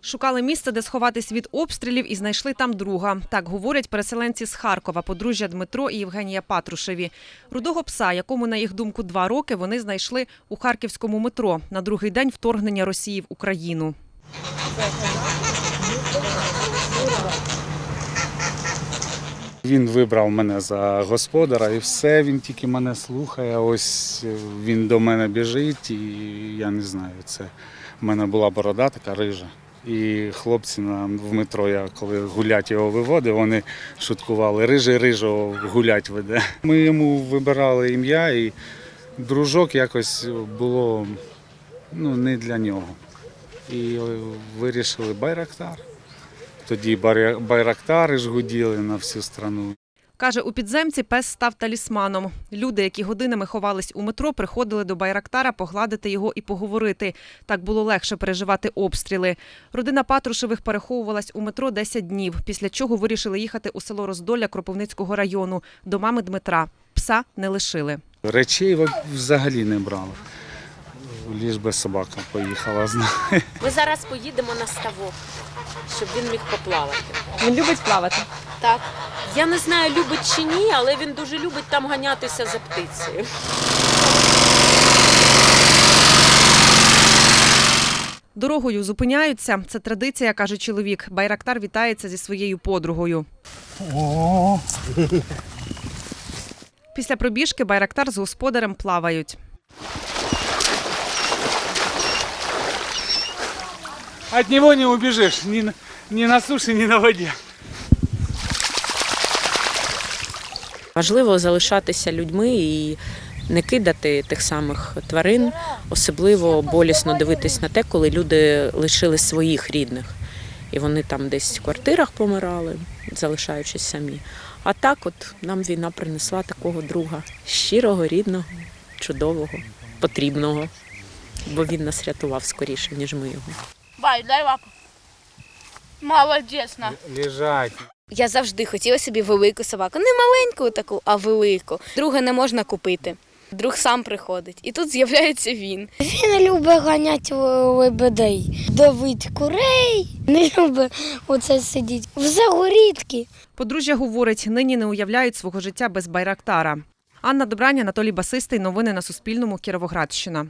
Шукали місце, де сховатись від обстрілів, і знайшли там друга. Так говорять переселенці з Харкова, подружжя Дмитро і Євгенія Патрушеві. Рудого пса, якому, на їх думку, два роки, вони знайшли у харківському метро на другий день вторгнення Росії в Україну. Він вибрав мене за господара і все, він тільки мене слухає. Ось він до мене біжить, і я не знаю, це в мене була борода така рижа. І хлопці на в метро, я коли гулять його виводив, вони шуткували, рижий рижого гулять веде. Ми йому вибирали ім'я, і дружок якось було ну, не для нього. І вирішили Байрактар. Тоді Байра- байрактари ж гуділи на всю страну. Каже, у підземці пес став талісманом. Люди, які годинами ховались у метро, приходили до Байрактара погладити його і поговорити. Так було легше переживати обстріли. Родина Патрушевих переховувалась у метро 10 днів, після чого вирішили їхати у село Роздоля Кропивницького району до мами Дмитра. Пса не лишили. Речей взагалі не брали. Ліж би собака поїхала. знає. Ми зараз поїдемо на ставок, щоб він міг поплавати. Він любить плавати. Так. Я не знаю, любить чи ні, але він дуже любить там ганятися за птицею. Дорогою зупиняються. Це традиція, каже чоловік. Байрактар вітається зі своєю подругою. Після пробіжки Байрактар з господарем плавають. От него не убежишь ні на, ні на суші, ні на воді. Важливо залишатися людьми і не кидати тих самих тварин. Особливо болісно дивитись на те, коли люди лишили своїх рідних. І вони там десь в квартирах помирали, залишаючись самі. А так, от нам війна принесла такого друга щирого, рідного, чудового, потрібного. Бо він нас рятував скоріше, ніж ми його. Бай, дай лапу. Молодець. Лежать. Я завжди хотіла собі велику собаку. Не маленьку таку, а велику. Друга не можна купити. Друг сам приходить. І тут з'являється він. Він любить ганяти лебедей, давить курей, не любить оце сидіти. В загорідки. Подружжя говорить, нині не уявляють свого життя без Байрактара. Анна Добрання, Анатолій Басистий. Новини на Суспільному. Кіровоградщина.